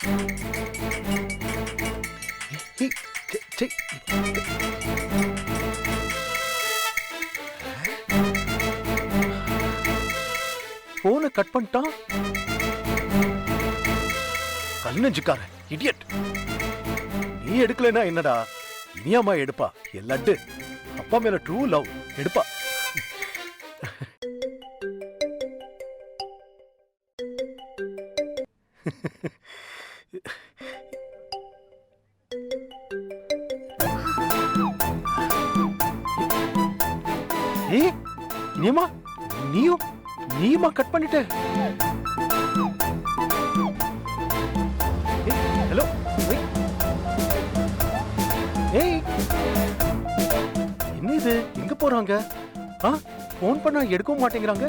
போன போனை கட் பண்ணிட்டான் கல்லஞ்சுக்கார இடியட் நீ எடுக்கலைன்னா என்னடா? இனியாமா எடுப்பா. எல்லாட்டு அப்பா மேல ட்ரூ லவ் எடுப்பா. ஏய் இனியம்மா நீயும் நீயுமா கட் பண்ணிட்ட? ஹலோ ஏய். என்ன இது எங்க போறாங்க? ஆ ஃபோன் பண்ணா எடுக்கவும் மாட்டேங்கிறாங்க.